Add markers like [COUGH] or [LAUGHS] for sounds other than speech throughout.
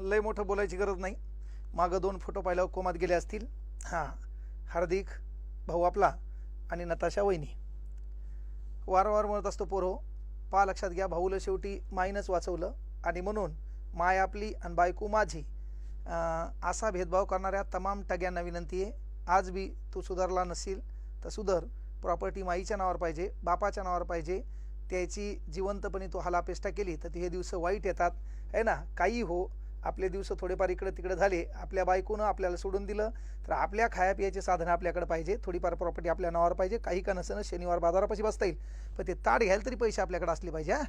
लय मोठं बोलायची गरज नाही. मागं दोन फोटो पाहिल्यावर कोमात गेले असतील. हां हार्दिक भाऊ आपला आणि नताशा वहिनी. वारंवार म्हणत असतो पोरो हो. पा लक्षात घ्या भाऊला शेवटी माईनच वाचवलं आणि म्हणून माय आपली आणि बायको माझी. असा भेदभाव करणाऱ्या तमाम टग्यांना विनंती आहे. आज बी तू सुधारला नसेल तर सुधर. प्रॉपर्टी माईच्या नावावर पाहिजे बापाच्या नावावर पाहिजे. त्याची जिवंतपणे तू हलापेष्टा केली तर ते हे दिवस वाईट येतात. आहे ना? काही हो. आपले दिवस थोडेफार इकडं तिकडं झाले आपल्या बायकोनं आपल्याला सोडून दिलं तर आपल्या खायापियाचे साधनं आपल्याकडे पाहिजे थोडीफार प्रॉपर्टी आपल्या नावावर पाहिजे काही का नसेल शनिवार बाजारापाशी बसता येईल. पण ते ताट घ्यायला तरी पैसे आपल्याकडे असले पाहिजे हां.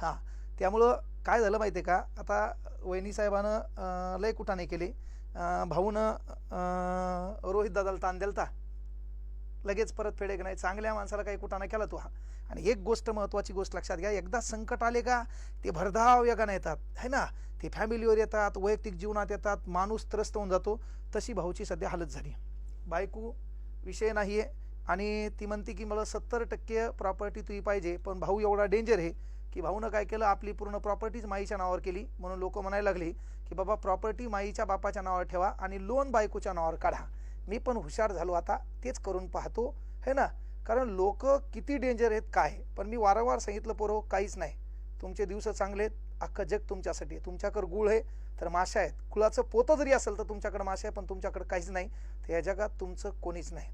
हां. त्यामुळं काय झालं माहिती आहे का? आता वहिनी साहेबानं लय कुठाने केले. भाऊनं रोहित दादाला ताण दिलता. लगेच परत फेडे नाही? चांगल्या माणसाला काही कुठाना केला तू हा. आणि एक गोष्ट महत्त्वाची गोष्ट लक्षात घ्या एकदा संकट आले का ते भरधाव वेगाने येतात. है ना? ते फॅमिलीवर येतात वैयक्तिक जीवनात येतात माणूस त्रस्त होऊन जातो. तशी भाऊची सध्या हालत झाली बायको विषय नाही आहे आणि ती म्हणते की मला सत्तर टक्के प्रॉपर्टी तुझी पाहिजे पण भाऊ एवढा डेंजर आहे की भाऊनं काय केलं आपली पूर्ण प्रॉपर्टीच माईच्या नावावर केली. म्हणून लोक म्हणायला लागले की बाबा प्रॉपर्टी माईच्या बापाच्या नावावर ठेवा आणि लोन बायकोच्या नावावर काढा. मी पण हुशार झालो आता तेच करून पाहतो है ना? कारण लोक किती डेंजर आहेत काय? पण मी वारंवार सांगितलं पोरो काहीच नाही. तुमचे दिवस चांगले आहेत अख्खं जग तुमच्यासाठी तुमच्याकडं तुमच्याकडे गुळ आहे तर माशा आहेत. कुळाचं पोतं जरी असेल तर तुमच्याकडे माशा आहे पण तुमच्याकडे काहीच नाही. तर या जगात तुमचं कोणीच नाही.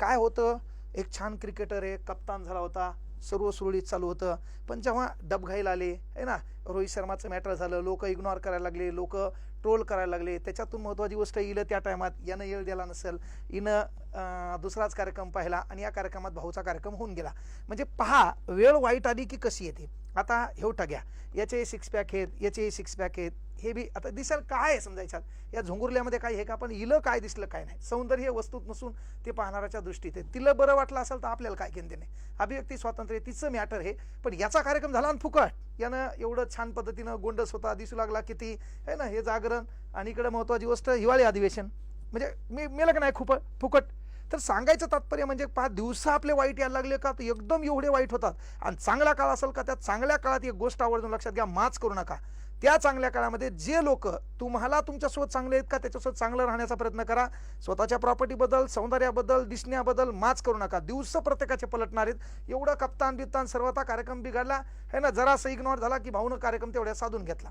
काय होतं? एक छान क्रिकेटर आहे कप्तान झाला होता. सर्व सुरळीत चालू होतं. पण जेव्हा डबघाईला आले आहे ना रोहित शर्माचं मॅटर झालं लोक इग्नोर करायला लागले लोक ट्रोल करायला लागले त्याच्यातून महत्त्वाची गोष्ट येईल त्या टायमात यानं येळ दिला नसेल. इनं दुसराच कार्यक्रम पाहिला आणि या कार्यक्रमात भाऊचा कार्यक्रम होऊन गेला. म्हणजे पहा वेळ वाईट आली की कशी येते? आता हेवटा घ्या. याचे सिक्स पॅक आहेत याचे सिक्स पॅक आहेत. हे बी आता दिसेल काय आहे समजायच्यात या झोंगुरल्यामध्ये काय हे का पण इलं काय दिसलं काय नाही? सौंदर्य वस्तूत नसून ते पाहणाऱ्याच्या दृष्टीत आहे. तिला बरं वाटलं असेल तर आपल्याला काय घेणं नाही अभिव्यक्ती स्वातंत्र्य तिचं मॅटर हे पण याचा कार्यक्रम झाला आणि फुकट. यानं एवढं छान पद्धतीनं गोंडस होता दिसू लागला किती आहे ना हे जागरण आणि इकडे महत्त्वाची गोष्ट हिवाळी अधिवेशन. म्हणजे मी मेलं का नाही खूप? फुकट. तर सांगायचं तात्पर्य म्हणजे पाच दिवस आपले वाईट यायला लागले का तर एकदम एवढे वाईट होतात. आणि चांगला काळ असेल का त्या चांगल्या काळात एक गोष्ट आवर्जून लक्षात घ्या माच करू नका. त्या चांगल्या काळामध्ये जे लोक तुम्हाला तुमच्यासोबत चांगले आहेत का त्याच्यासोबत चांगलं राहण्याचा प्रयत्न करा. स्वतःच्या प्रॉपर्टीबद्दल सौंदर्याबद्दल दिसण्याबद्दल माच करू नका. दिवस प्रत्येकाचे पलटणार आहेत. एवढं कप्तान बित्तान सर्वता कार्यक्रम बिघडला. हे ना? जरासा इग्नोर झाला की भाऊनं कार्यक्रम तेवढ्या साधून घेतला.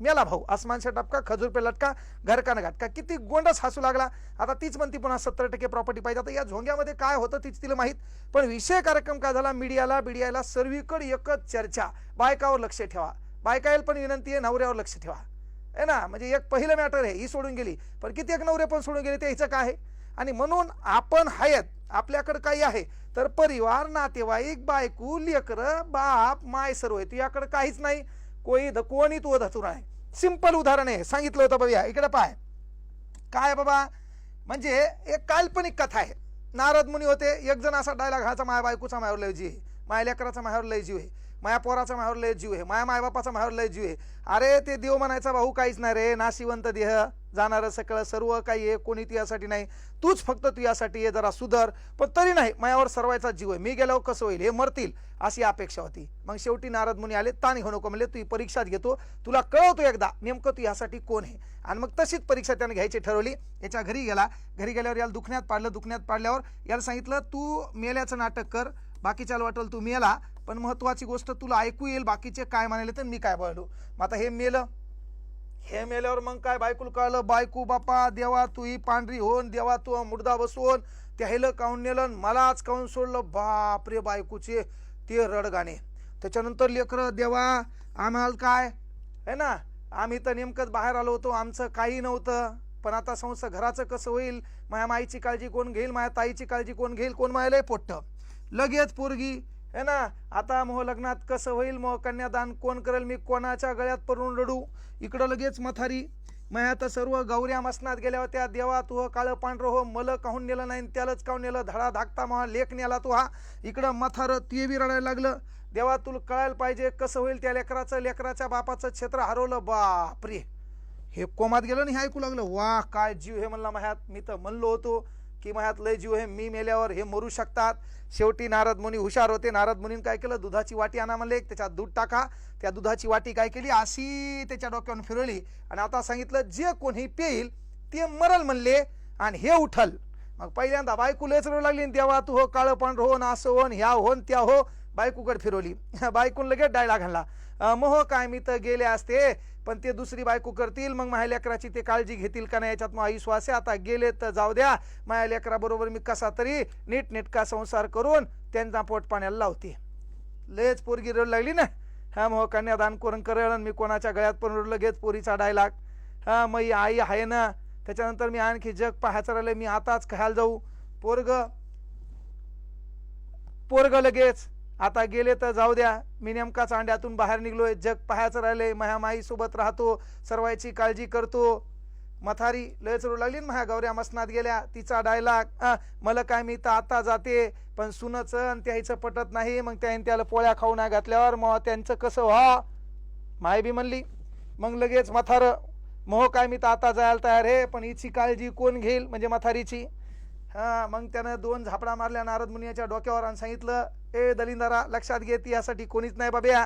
मेला भाऊ आसमानशा टपका खजूर पे लटका घर का घाटका किती गोंडस हसू लागला. आता तीच म्हणती पुन्हा सत्तर टक्के प्रॉपर्टी पाहिजे. आता या झोंग्यामध्ये काय होतं तीच तिला माहीत. पण विषय कार्यक्रम काय झाला? मीडियाला बिडियाला सर्वीकडे एकच चर्चा. बायकावर लक्ष ठेवा. बायकायला पण विनंती आहे नवऱ्यावर लक्ष ठेवा. आहे ना? म्हणजे एक पहिलं मॅटर आहे ही सोडून गेली. पण किती एक नवरे पण सोडून गेले ते हिचं काय आहे? आणि म्हणून आपण हयात आपल्याकडं काही आहे तर परिवार नातेवाईक बायको लेकरं बाप माय सर्व आहे याकडं काहीच नाही. कोई ध कोणी तू धतूर आहे सिंपल उदाहरण आहे. सांगितलं होतं बघूया इकडे पाय. काय बाबा? म्हणजे एक काल्पनिक कथा आहे. नारद मुनी होते. एक जण असा डायलॉग हाचा माया बायकूचा मायावर लय जीव आहे. माया लेकराचा मायावर लय जीव आहे. माया पोराचा मायावर लय जीव आहे माया मायबापाचा मायावर लय जीव आहे. अरे ते देव म्हणायचा भाऊ काहीच नाही रे नाशिवंत देह जाणारं सकळं सर्व काही आहे कोणी तुझ्यासाठी नाही. तूच फक्त तुझ्यासाठी आहे जरा सुधर. पण तरी नाही मायावर सर्वायचा जीव आहे. मी गेल्यावर कसं होईल? हे मरतील अशी अपेक्षा होती. मग शेवटी नारद मुनी आले ताणी घेऊ नको म्हणले तू परीक्षात घेतो. तुला कळवतो एकदा नेमकं तू यासाठी कोण आहे? आणि मग तशीच परीक्षा त्याने घ्यायची ठरवली. याच्या घरी गेला. घरी गेल्यावर याला दुखण्यात पाडलं दुखण्यात पाडल्यावर याला सांगितलं तू मेल्याचं नाटक कर बाकीच्याला वाटेल तू मेला पण महत्वाची गोष्ट तुला ऐकू येईल बाकीचे काय म्हणाले तर मी काय बोललो मग आता हे मेलं. हे मेल्यावर मग काय बायकूल कळलं? बायकू बापा देवा तू ही पांढरी होन देवा तू मुर्दा बसवून त्या काऊन नेलं? आणि मलाच काऊन सोडलं? बाप रे बायकूचे ते रडगाणे. त्याच्यानंतर लेकरं देवा आम्हाला काय? है ना? आम्ही तर नेमकंच बाहेर आलो होतो आमचं काही नव्हतं. पण आता संसार घराचं कसं होईल? माझ्या माईची काळजी कोण घेईल? माझ्या ताईची काळजी कोण घेईल? कोण मायला पोट्ट? लगेच पोरगी. है ना आता मोह लग्नात कसं होईल? मोह कन्यादान कोण करेल? मी कोणाच्या गळ्यात पडून रडू? इकडं लगेच मथारी. मग तर सर्व गौऱ्या मसनात गेल्या होत्या. देवा तू हो काळं पांढरं हो. मल काहून नेलं नाही त्यालाच काहून नेलं? धडा धाकता महा लेख नेला तू हा. इकडं मथार ते बी रडायला लागलं. देवा तुला कळायला पाहिजे कसं होईल त्या लेकराचं? लेकराच्या बापाचं क्षेत्र हरवलं. बापरे! हे कोमात गेलं नाही हे ऐकू लागलं. वा काय जीव हे म्हणला माह्यात. मी तर म्हणलो होतो. की माझ्यात लय जीव हे मी मेल्यावर हे मरू शकतात. शेवटी नारद मुनी हुशार होते. नारद मुनीन काय केलं? दुधाची वाटी आणा म्हणले. त्याच्यात दूध टाका. त्या दुधाची वाटी काय केली? अशी त्याच्या डोक्यावर फिरवली. आणि आता सांगितलं जे कोणी पेईल ते मरल म्हणले आणि हे उठल. मग पहिल्यांदा बायकू लयच रडू लागली देवा तू हो काळं पण हो ना असं हो ह्या हो त्या हो बायकूकडे फिरवली. [LAUGHS] बायकून लगेच डायला घालला. मोह हो, काय मी तर गेले असते. पण ते दुसरी बायको करतील. मग माझ्या लेकराची ते काळजी घेतील का नाही याच्यात मग विश्वास आहे. आता गेले तर जाऊ द्या. माझ्या लेकराबरोबर मी कसा तरी नीटनेटका संसार करून त्यांना पोट पाण्याला लावते. लयच पोरगी रडू लागली ना. हा मग हो, कन्यादान करून करेल मी कोणाच्या गळ्यात पण रडू लगेच पोरीचा डायलाग हा मग ही आई आहे ना. त्याच्यानंतर मी आणखी जग पाहायचं राहिलं मी आताच खायला जाऊ. पोरग. पोरग लगेच. आता गेले तर जाऊ द्या. मी नेमकाच अंड्यातून बाहेर निघलोय. जग पाहायचं राहिले माझ्या माई सोबत राहतो. सर्वांची काळजी करतो. मथारी लय चढू लागली ना माझ्या गौऱ्या मसनात गेल्या. तिचा डायलॉग मला काय मी तर आता जाते. पण सुनचं आणि त्याचं पटत नाही. मग त्याने त्याला पोळ्या खाऊ नाही घातल्यावर मग त्यांचं कसं व्हा? माय बी म्हणली मग लगेच मथार. मोह काय मी तर आता जायला तयार आहे? पण हिची काळजी कोण घेईल? म्हणजे मथारीची. हा मग त्यानं दोन झापडा मारल्या नारद मुनियाच्या डोक्यावर आणि सांगितलं ए दलिंदरा लक्षात घे ती यासाठी कोणीच नाही बाब्या.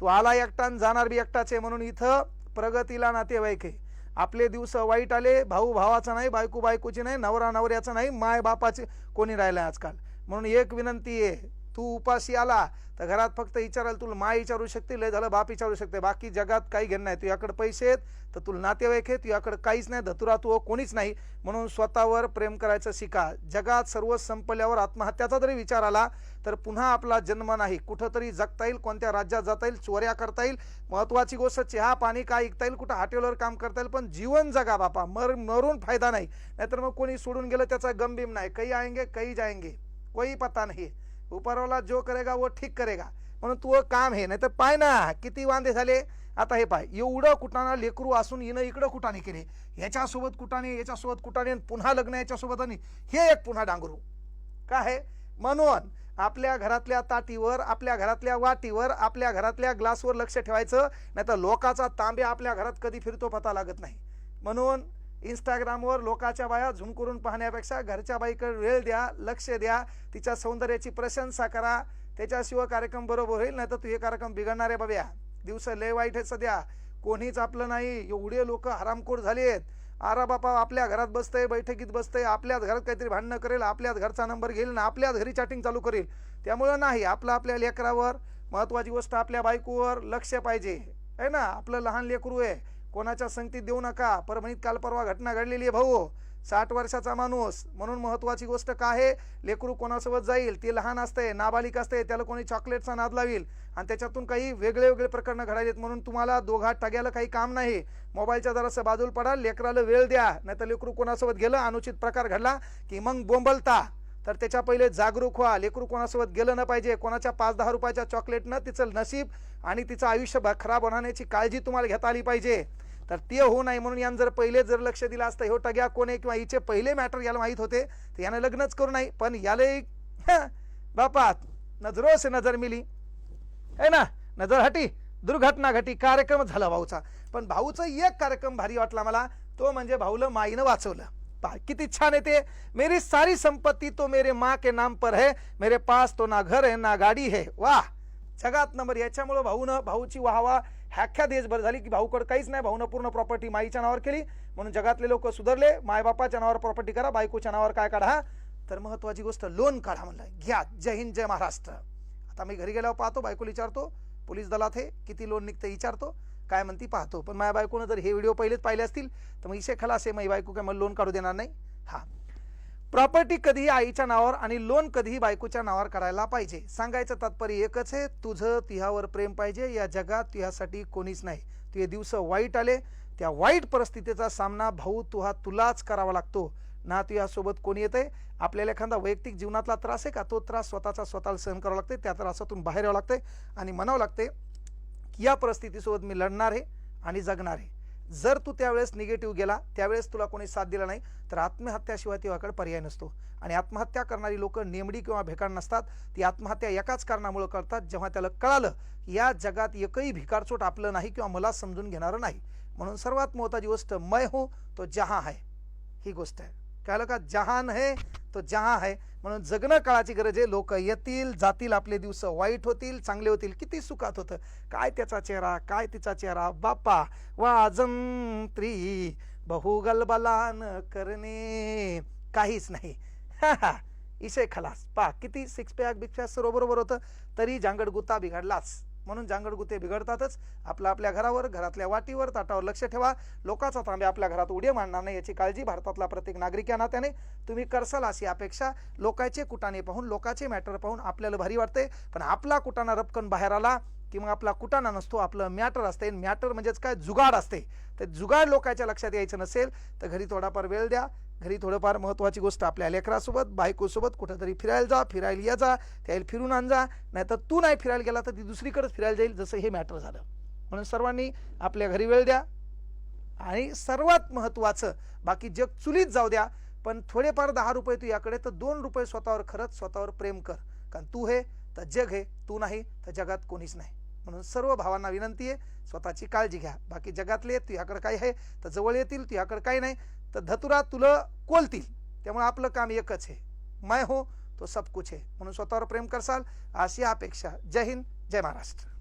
तू आला एकटा जाणार बी एकटाच आहे म्हणून इथं प्रगतीला नातेवाईक आहे. आपले दिवस वाईट आले भाऊ भावाचा नाही बायको बायकोची नाही नवरा नवऱ्याचं नाही माय बापाचे कोणी राहिलं आजकाल. म्हणून एक विनंती आहे तू उपाशी आला तर घरात फक्त विचारायला तुला माय विचारू शकते लय झालं बाप विचारू शकते. बाकी जगात काही घेणं नाही. तुझ्याकडे पैसे आहेत तर तुला नातेवाईक आहे तुझ्याकडे काहीच नाही धतुरा तू कोणीच नाही. म्हणून स्वतःवर प्रेम करायचं शिका. जगात सर्व संपल्यावर आत्महत्याचा जरी विचार आला तर पुन्हा आपला जन्म नाही. कुठंतरी जगता येईल कोणत्या राज्यात जाता येईल चोऱ्या करता येईल. महत्त्वाची गोष्ट चहा पाणी काय ऐकता येईल कुठं हॉटेलवर काम करता येईल पण जीवन जगा बापा. मर मरून फायदा नाही. नाहीतर मग कोणी सोडून गेलं त्याचा गमबीम नाही. काही आएंगे काही जाएंगे. कोई पता नाही. उपरवाला जो करेगा वो ठीक करेगा। म्हणून तू काम हे नाही तर पाय ना किती वांदे झाले? आता हे पाय एवढं कुटाणा लेकरू असून हिनं इकडं कुटाने केले. ह्याच्यासोबत कुटाने याच्यासोबत कुटाने पुन्हा लग्न याच्यासोबत आणि हे एक पुन्हा डांगरू. काय आहे म्हणून आपल्या घरातल्या ताटीवर आपल्या घरातल्या वाटीवर आपल्या घरातल्या ग्लासवर लक्ष ठेवायचं नाही तर लोकाचा तांबे आपल्या घरात कधी फिरतो पता लागत नाही. म्हणून इंस्टाग्रामवर लोकाच्या बाया झूम करून पाहण्यापेक्षा घरच्या बाईकडे वेळ द्या लक्ष द्या तिच्या सौंदर्याची प्रशंसा करा. त्याच्याशिवाय कार्यक्रम बरोबर होईल नाही तर तू हे कार्यक्रम बिघडणार आहे बाब्या. दिवस लय वाईट आहे सध्या. कोणीच आपलं नाही. एवढे लोक हरामखोर झालेत. आरा बापा आपल्या घरात बसतंय बैठकीत बसतंय आपल्याच घरात काहीतरी भांडणं करेल आपल्याच घरचा नंबर घेईल ना आपल्याच घरी चॅटिंग चालू करेल. त्यामुळं नाही आपलं आपल्या लेकरावर महत्त्वाची गोष्ट आपल्या बायकोवर लक्ष पाहिजे. आहे ना? आपलं लहान लेकरू आहे. कोणाच्या संगतीत देऊ नका. परभणीत काल परवा घटना घडलेली आहे भाऊ. साठ वर्षाचा माणूस. म्हणून महत्त्वाची गोष्ट काय आहे? लेकरू कोणासोबत जाईल? ते लहान असते नाबालिक असते त्याला कोणी चॉकलेटचा नाद लावील. आणि त्याच्यातून काही वेगळे वेगळे प्रकरणं घडायलेत म्हणून तुम्हाला दोघा टग्याला काही काम नाही. मोबाईलच्या जरासं बाजूला पडा लेकराला वेळ द्या. नाही तर लेकरू कोणासोबत गेलं अनुचित प्रकार घडला की मग बोंबलता. तर त्याच्या पहिले जागरूक व्हा. लेकरू कोणासोबत गेलं न पाहिजे कोणाच्या पाच दहा रुपयाच्या चॉकलेटनं तिचं नशीब आणि तिचं आयुष्य खराब होण्याची काळजी तुम्हाला घेता आली पाहिजे. तर ते होऊ नाही म्हणून यानं जर पहिले जर लक्ष दिलं असतं हो टग्या कोण आहे किंवा हिचे पहिले मॅटर याला माहीत होते तर यानं लग्नच करू नाही पण याला एक बापात बापा नजरो से नजर मिली. है ना? नजर हटी दुर्घटना घटी कार्यक्रम झाला भाऊचा. पण भाऊचा एक कार्यक्रम भारी वाटला मला तो म्हणजे भाऊला माईनं वाचवलं. पहा किती छान आहे ते मेरी सारी संपत्ती तो मेरे माँ के नाम पर है मेरे पास तो ना घर है ना गाडी है। वाह! जगात नंबर याच्यामुळं भाऊनं भाऊची वाहवा ह्याख्या देशभर झाली की भाऊकड काहीच नाही भाऊनं पूर्ण प्रॉपर्टी माईच्या नावावर केली. म्हणून जगातले लोक सुधारले मायबापाच्या नावावर प्रॉपर्टी करा बायकोच्या नावावर काय काढा? तर महत्वाची गोष्ट लोन काढा म्हणलं. घ्या. जय हिंद जय महाराष्ट्र. आता मी घरी गेल्यावर पाहतो बायकोला विचारतो पोलीस दलात हे किती लोन निघतं विचारतो. काय म्हणती पाहतो. पण माझ्या बायकोनं जर हे व्हिडिओ पहिलेच पाहिले असतील तर मग इशे खलास आहे माझी बायको काय मला लोन काढू देणार नाही? हा. प्रॉपर्टी कधीही आईच्या नावावर आणि लोन कधीही बायकोच्या नावावर करायला पाहिजे. सांगायचं तात्पर्य एकच आहे तुझं तिहावर प्रेम पाहिजे. या जगात तुझ्यासाठी कोणीच नाही. तुझे दिवस वाईट आले त्या वाईट परिस्थितीचा सामना भाऊ तुहा तुलाच करावा लागतो. ना तुझ्यासोबत कोणी येतंय? आपल्याला एखादा वैयक्तिक जीवनातला त्रास आहे का? तो त्रास स्वतःचा स्वतःला सहन करावा लागते त्या त्रासातून बाहेर यावं लागते आणि म्हणावं लागते या परिस्थितीसोबत मी लढणार आहे आणि जगणार आहे. जर तू त्यावेळेस निगेटिव्ह गेला त्यावेळेस तुला कोणी साथ दिला नाही तर आत्महत्याशिवाय तुझ्याकडे पर्याय नसतो. आणि आत्महत्या करणारी लोक नेमडी किंवा भेकाड नसतात. ती आत्महत्या एकाच कारणामुळे करतात जेव्हा त्याला कळालं या जगात एकही भिकारचोट आपलं नाही किंवा मला समजून घेणारं नाही. म्हणून सर्वात महत्त्वाची गोष्ट मै हो तो जहा आहे. ही गोष्ट आहे. कळलं का? जहान है तो जहां है म्हणून जगणं काळाची गरज आहे. लोक येतील जातील आपले दिवस वाईट होतील चांगले होतील. किती सुखात होतं. काय त्याचा चेहरा काय तिचा चेहरा? बापा वाजंत्री बहुगलबलान करणे. काहीच नाही. इशय खलास. पा किती सिक्स पॅक बिक्स सर्व बरोबर होतं. तरी जांगड गुता बिघडलाच. म्हणून जांगडगुते बिघडतातच. आपल्या आपल्या घरावर घरातल्या वाटीवर ताटावर लक्ष ठेवा. लोकाचा तांबे आपल्या घरात उडी मांडणार नाही याची काळजी भारतातला प्रत्येक नागरिक या नात्याने. तुम्ही करसाल अशी अपेक्षा. लोकांचे कुटाने पाहून लोकांचे मॅटर पाहून आपल्याला भारी वाटते. पण आपला कुटाणा रपकन बाहेर आला. की मग आपला कुटाणा नसतो आपलं मॅटर असते. मॅटर म्हणजेच काय? जुगाड असते. तर जुगाड लोकांच्या लक्षात यायचं नसेल तर घरी थोडाफार वेळ द्या. घरी थोडंफार महत्त्वाची गोष्ट आपल्या लेकरासोबत बायकोसोबत कुठंतरी फिरायला जा फिरायला या जा त्याला फिरून आण जा. नाही तर तू नाही फिरायला गेला तर ती दुसरीकडेच फिरायला जाईल जसं हे मॅटर झालं. म्हणून सर्वांनी आपल्या घरी वेळ द्या. आणि सर्वात महत्त्वाचं बाकी जग चुलीत जाऊ द्या पण थोडेफार दहा रुपये तू याकडे तर दोन रुपये स्वतःवर खरंच स्वतःवर प्रेम कर. कारण तू हे तर जग हे. तू नाही तर जगात कोणीच नाही. म्हणून सर्व भावांना विनंती आहे स्वतःची काळजी घ्या. बाकी जगातले तुझ्याकडे काय आहे तर जवळ येतील तुझ्याकडे काही नाही तर धतुरा तुला कोलतील. त्यामुळे आपलं काम एकच आहे. मैं हो तो सब कुछ आहे. म्हणून स्वतःवर प्रेम करसाल. अशी अपेक्षा. जय हिंद जय महाराष्ट्र.